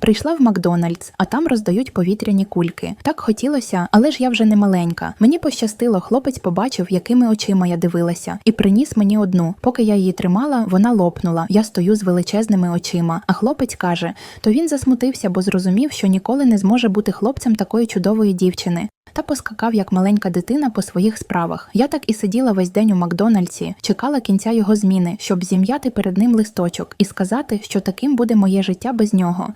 Прийшла в Макдональдс, а там роздають повітряні кульки. Так хотілося, але ж я вже не маленька. Мені пощастило, хлопець побачив, якими очима я дивилася, і приніс мені одну. Поки я її тримала, вона лопнула. Я стою з величезними очима. А хлопець каже: то він засмутився, бо зрозумів, що ніколи не зможе бути хлопцем такої чудової дівчини. Та поскакав як маленька дитина по своїх справах. Я так і сиділа весь день у Макдональдсі, чекала кінця його зміни, щоб зім'яти перед ним листочок і сказати, що таким буде моє життя без нього.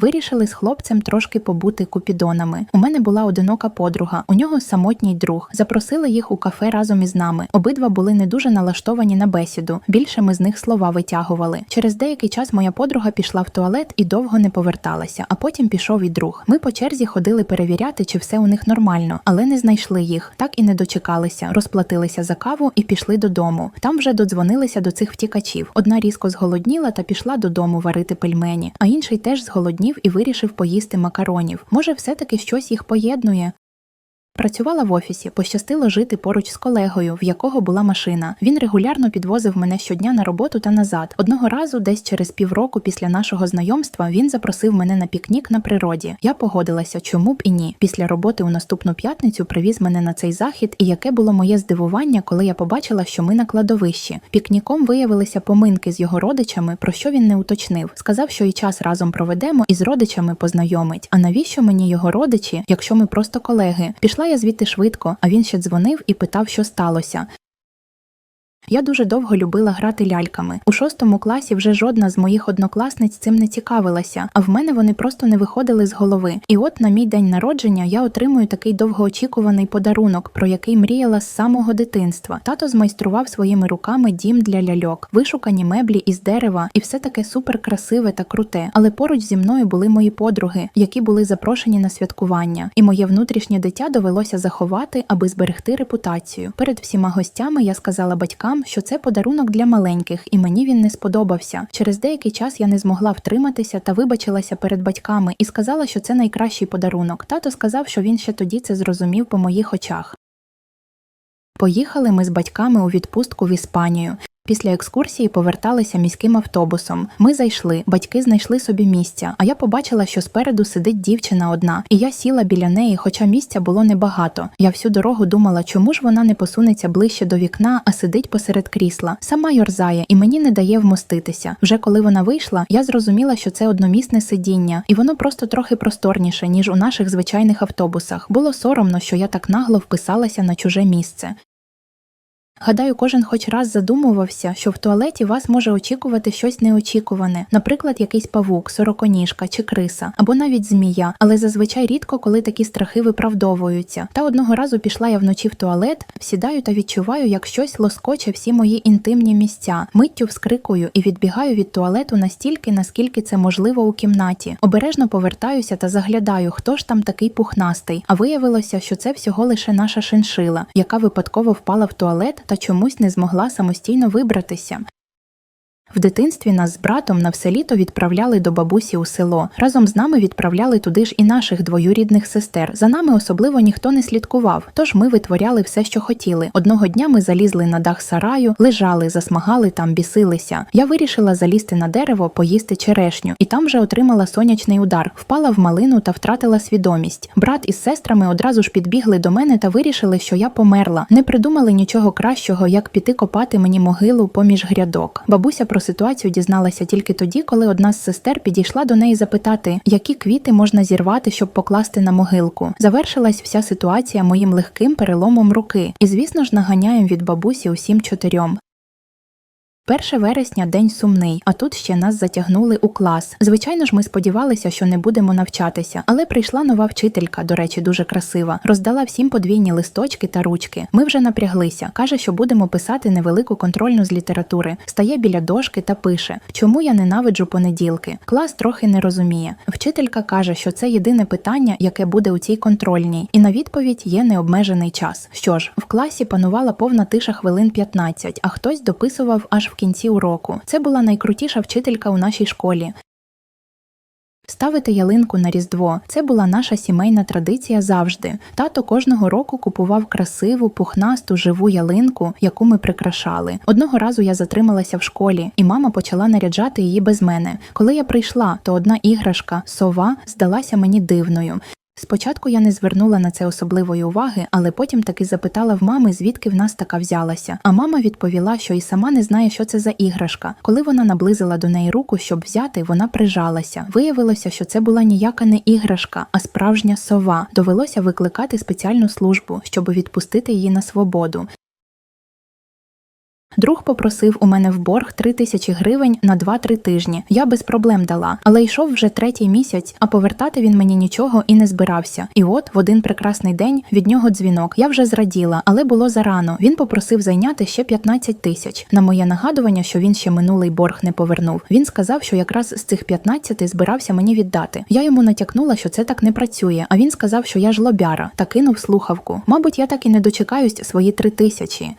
Вирішили з хлопцем трошки побути купідонами. У мене була одинока подруга, у нього самотній друг. Запросили їх у кафе разом із нами. Обидва були не дуже налаштовані на бесіду. Більше ми з них слова витягували. Через деякий час моя подруга пішла в туалет і довго не поверталася, а потім пішов і друг. Ми по черзі ходили перевіряти, чи все у них нормально, але не знайшли їх, так і не дочекалися, розплатилися за каву і пішли додому. Там вже додзвонилися до цих втікачів. Одна різко зголодніла та пішла додому варити пельмені, а інший теж зголоднів і вирішив поїсти макаронів. Може, все-таки щось їх поєднує. Працювала в офісі, пощастило жити поруч з колегою, в якого була машина. Він регулярно підвозив мене щодня на роботу та назад. Одного разу, десь через півроку після нашого знайомства, він запросив мене на пікнік на природі. Я погодилася, чому б і ні. Після роботи у наступну п'ятницю привіз мене на цей захід, і яке було моє здивування, коли я побачила, що ми на кладовищі. Пікніком виявилися поминки з його родичами, про що він не уточнив. Сказав, що і час разом проведемо і з родичами познайомить. А навіщо мені його родичі, якщо ми просто колеги? Пішла я звідти швидко, а він ще дзвонив і питав, що сталося. Я дуже довго любила грати ляльками. У шостому класі вже жодна з моїх однокласниць цим не цікавилася, а в мене вони просто не виходили з голови. І от на мій день народження я отримую такий довгоочікуваний подарунок, про який мріяла з самого дитинства. Тато змайстрував своїми руками дім для ляльок, вишукані меблі із дерева, і все таке супер красиве та круте. Але поруч зі мною були мої подруги, які були запрошені на святкування, і моє внутрішнє дитя довелося заховати, аби зберегти репутацію. Перед всіма гостями я сказала батькам, що це подарунок для маленьких, і мені він не сподобався. Через деякий час я не змогла втриматися та вибачилася перед батьками і сказала, що це найкращий подарунок. Тато сказав, що він ще тоді це зрозумів по моїх очах. Поїхали ми з батьками у відпустку в Іспанію. Після екскурсії поверталися міським автобусом. Ми зайшли, батьки знайшли собі місця, а я побачила, що спереду сидить дівчина одна, і я сіла біля неї, хоча місця було небагато. Я всю дорогу думала, чому ж вона не посунеться ближче до вікна, а сидить посеред крісла. Сама йорзає і мені не дає вмоститися. Вже коли вона вийшла, я зрозуміла, що це одномісне сидіння, і воно просто трохи просторніше, ніж у наших звичайних автобусах. Було соромно, що я так нагло вписалася на чуже місце. Гадаю, кожен хоч раз задумувався, що в туалеті вас може очікувати щось неочікуване, наприклад, якийсь павук, сороконіжка чи криса, або навіть змія, але зазвичай рідко, коли такі страхи виправдовуються. Та одного разу пішла я вночі в туалет, сідаю та відчуваю, як щось лоскоче всі мої інтимні місця, миттю вскрикую і відбігаю від туалету настільки, наскільки це можливо у кімнаті. Обережно повертаюся та заглядаю, хто ж там такий пухнастий. А виявилося, що це всього лише наша шиншила, яка випадково впала в туалет та чомусь не змогла самостійно вибратися. В дитинстві нас з братом на все літо відправляли до бабусі у село. Разом з нами відправляли туди ж і наших двоюрідних сестер. За нами особливо ніхто не слідкував, тож ми витворяли все, що хотіли. Одного дня ми залізли на дах сараю, лежали, засмагали там, бісилися. Я вирішила залізти на дерево, поїсти черешню, і там вже отримала сонячний удар, впала в малину та втратила свідомість. Брат із сестрами одразу ж підбігли до мене та вирішили, що я померла. Не придумали нічого кращого, як піти копати мені могилу поміж грядок. Бабуся ситуацію дізналася тільки тоді, коли одна з сестер підійшла до неї запитати, які квіти можна зірвати, щоб покласти на могилку. Завершилась вся ситуація моїм легким переломом руки, і звісно ж наганяєм від бабусі усім чотирьом. 1 вересня день сумний, а тут ще нас затягнули у клас. Звичайно ж, ми сподівалися, що не будемо навчатися, але прийшла нова вчителька, до речі, дуже красива. Роздала всім подвійні листочки та ручки. Ми вже напряглися. каже, що будемо писати невелику контрольну з літератури. Стає біля дошки та пише: Чому я ненавиджу понеділки? Клас трохи не розуміє. Вчителька каже, що це єдине питання, яке буде у цій контрольній, і на відповідь є необмежений час. Що ж, в класі панувала повна тиша хвилин 15, а хтось дописував аж в кінці уроку. Це була найкрутіша вчителька у нашій школі. Ставити ялинку на Різдво це була наша сімейна традиція завжди. Тато кожного року купував красиву, пухнасту, живу ялинку, яку ми прикрашали. Одного разу я затрималася в школі, і мама почала наряджати її без мене. Коли я прийшла, то одна іграшка, сова, здалася мені дивною. Спочатку я не звернула на це особливої уваги, але потім таки запитала в мами, звідки в нас така взялася. А мама відповіла, що і сама не знає, що це за іграшка. Коли вона наблизила до неї руку, щоб взяти, вона прижалася. Виявилося, що це була ніяка не іграшка, а справжня сова. Довелося викликати спеціальну службу, щоб відпустити її на свободу. Друг попросив у мене в борг три тисячі гривень на 2-3 тижні. Я без проблем дала, але йшов вже третій місяць, а повертати він мені нічого і не збирався. І от в один прекрасний день від нього дзвінок. Я вже зраділа, але було зарано. Він попросив зайняти ще 15 тисяч. На моє нагадування, що він ще минулий борг не повернув. Він сказав, що якраз з цих 15 збирався мені віддати. Я йому натякнула, що це так не працює. А він сказав, що я ж лобяра, та кинув слухавку. Мабуть, я так і не дочекаюсь свої три тисячі.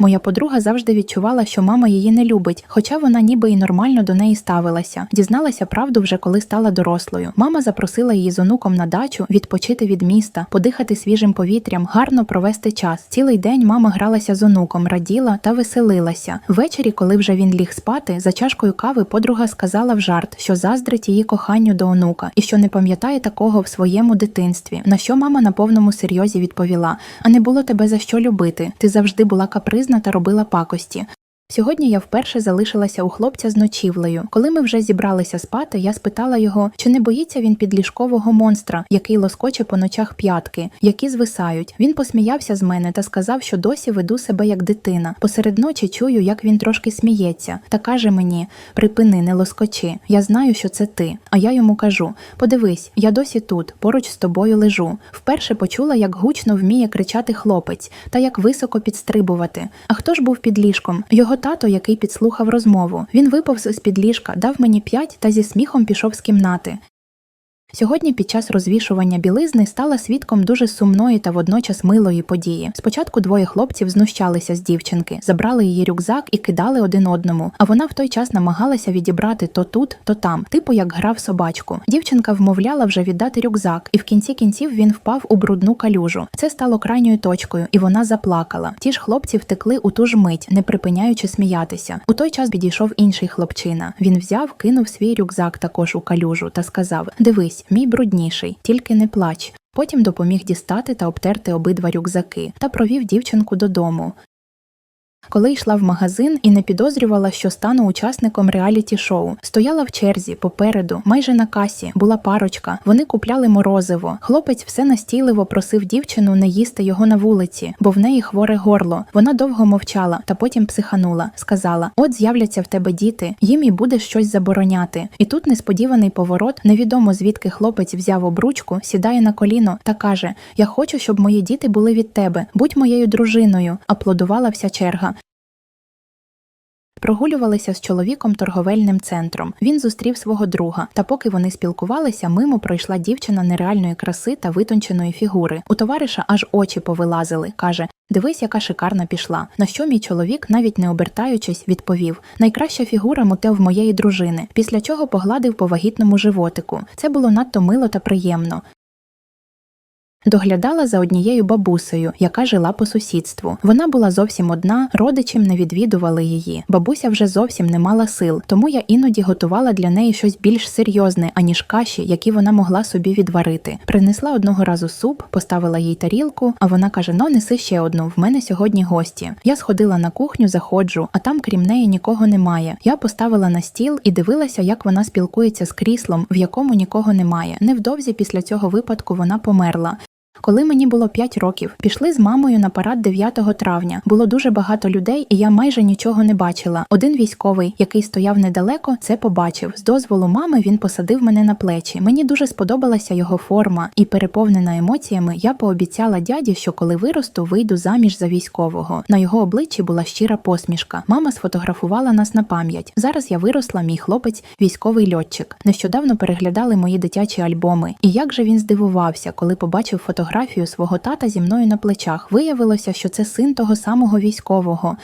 Моя подруга завжди відчувала, що мама її не любить, хоча вона ніби і нормально до неї ставилася. Дізналася правду вже коли стала дорослою. Мама запросила її з онуком на дачу відпочити від міста, подихати свіжим повітрям, гарно провести час. Цілий день мама гралася з онуком, раділа та веселилася. Ввечері, коли вже він ліг спати, за чашкою кави подруга сказала в жарт, що заздрить її коханню до онука і що не пам'ятає такого в своєму дитинстві. На що мама на повному серйозі відповіла: А не було тебе за що любити. Ти завжди була капризна та робила пакості. Сьогодні я вперше залишилася у хлопця з ночівлею. Коли ми вже зібралися спати, я спитала його, чи не боїться він підліжкового монстра, який лоскоче по ночах п'ятки, які звисають. Він посміявся з мене та сказав, що досі веду себе як дитина. Посеред ночі чую, як він трошки сміється, та каже мені: припини, не лоскочи. Я знаю, що це ти. А я йому кажу: подивись, я досі тут, поруч з тобою лежу. Вперше почула, як гучно вміє кричати хлопець, та як високо підстрибувати. А хто ж був під ліжком? Його тато, який підслухав розмову. Він випав з під ліжка, дав мені п'ять та зі сміхом пішов з кімнати. Сьогодні під час розвішування білизни стала свідком дуже сумної та водночас милої події. Спочатку двоє хлопців знущалися з дівчинки, забрали її рюкзак і кидали один одному. А вона в той час намагалася відібрати то тут, то там, типу як грав собачку. Дівчинка вмовляла вже віддати рюкзак, і в кінці кінців він впав у брудну калюжу. Це стало крайньою точкою, і вона заплакала. Ті ж хлопці втекли у ту ж мить, не припиняючи сміятися. У той час підійшов інший хлопчина. Він взяв, кинув свій рюкзак також у калюжу та сказав: Дивись мій брудніший, тільки не плач. Потім допоміг дістати та обтерти обидва рюкзаки та провів дівчинку додому. Коли йшла в магазин і не підозрювала, що стану учасником реаліті-шоу, стояла в черзі попереду, майже на касі, була парочка. Вони купляли морозиво. Хлопець все настійливо просив дівчину не їсти його на вулиці, бо в неї хворе горло. Вона довго мовчала та потім психанула. Сказала: От з'являться в тебе діти, їм і буде щось забороняти. І тут несподіваний поворот, невідомо звідки хлопець взяв обручку, сідає на коліно та каже: Я хочу, щоб мої діти були від тебе. Будь моєю дружиною. Аплодувала вся черга. Прогулювалися з чоловіком торговельним центром. Він зустрів свого друга, та поки вони спілкувалися, мимо пройшла дівчина нереальної краси та витонченої фігури. У товариша аж очі повилазили. каже: Дивись, яка шикарна пішла. На що мій чоловік, навіть не обертаючись, відповів: Найкраща фігура мотив моєї дружини. Після чого погладив по вагітному животику. Це було надто мило та приємно. Доглядала за однією бабусею, яка жила по сусідству. Вона була зовсім одна, родичів не відвідували її. Бабуся вже зовсім не мала сил, тому я іноді готувала для неї щось більш серйозне, аніж каші, які вона могла собі відварити. Принесла одного разу суп, поставила їй тарілку, а вона каже: Ну, неси ще одну, в мене сьогодні гості. Я сходила на кухню, заходжу, а там, крім неї, нікого немає. Я поставила на стіл і дивилася, як вона спілкується з кріслом, в якому нікого немає. Невдовзі після цього випадку вона померла. Коли мені було 5 років, пішли з мамою на парад 9 травня. Було дуже багато людей, і я майже нічого не бачила. Один військовий, який стояв недалеко, це побачив. З дозволу мами він посадив мене на плечі. Мені дуже сподобалася його форма, і переповнена емоціями, я пообіцяла дяді, що коли виросту, вийду заміж за військового. На його обличчі була щира посмішка. Мама сфотографувала нас на пам'ять. Зараз я виросла, мій хлопець, військовий льотчик. Нещодавно переглядали мої дитячі альбоми. І як же він здивувався, коли побачив фотографію фотографію свого тата зі мною на плечах. Виявилося, що це син того самого військового.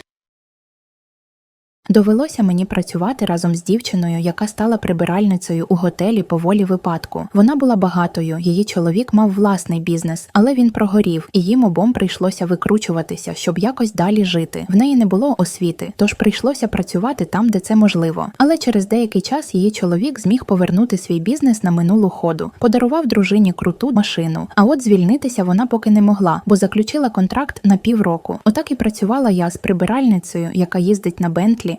Довелося мені працювати разом з дівчиною, яка стала прибиральницею у готелі по волі випадку. Вона була багатою, її чоловік мав власний бізнес, але він прогорів, і їм обом прийшлося викручуватися, щоб якось далі жити. В неї не було освіти, тож прийшлося працювати там, де це можливо. Але через деякий час її чоловік зміг повернути свій бізнес на минулу ходу, подарував дружині круту машину. А от звільнитися вона поки не могла, бо заключила контракт на півроку. Отак і працювала я з прибиральницею, яка їздить на Бентлі.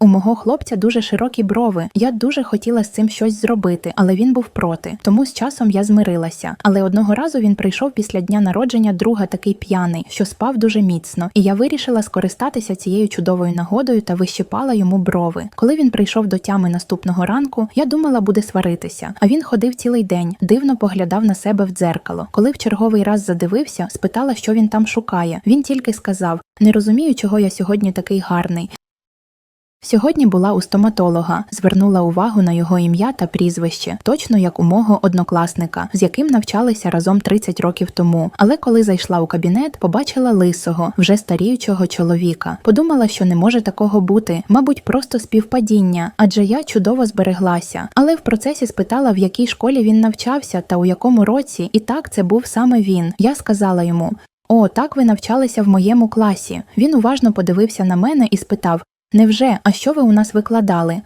У мого хлопця дуже широкі брови. Я дуже хотіла з цим щось зробити, але він був проти. Тому з часом я змирилася. Але одного разу він прийшов після дня народження друга такий п'яний, що спав дуже міцно, і я вирішила скористатися цією чудовою нагодою та вищипала йому брови. Коли він прийшов до тями наступного ранку, я думала, буде сваритися. А він ходив цілий день, дивно поглядав на себе в дзеркало. Коли в черговий раз задивився, спитала, що він там шукає. Він тільки сказав: не розумію, чого я сьогодні такий гарний. Сьогодні була у стоматолога, звернула увагу на його ім'я та прізвище, точно як у мого однокласника, з яким навчалися разом 30 років тому. Але коли зайшла у кабінет, побачила лисого, вже старіючого чоловіка. Подумала, що не може такого бути, мабуть, просто співпадіння, адже я чудово збереглася. Але в процесі спитала, в якій школі він навчався та у якому році, і так це був саме він. Я сказала йому: О, так ви навчалися в моєму класі. Він уважно подивився на мене і спитав. Невже, а що ви у нас викладали?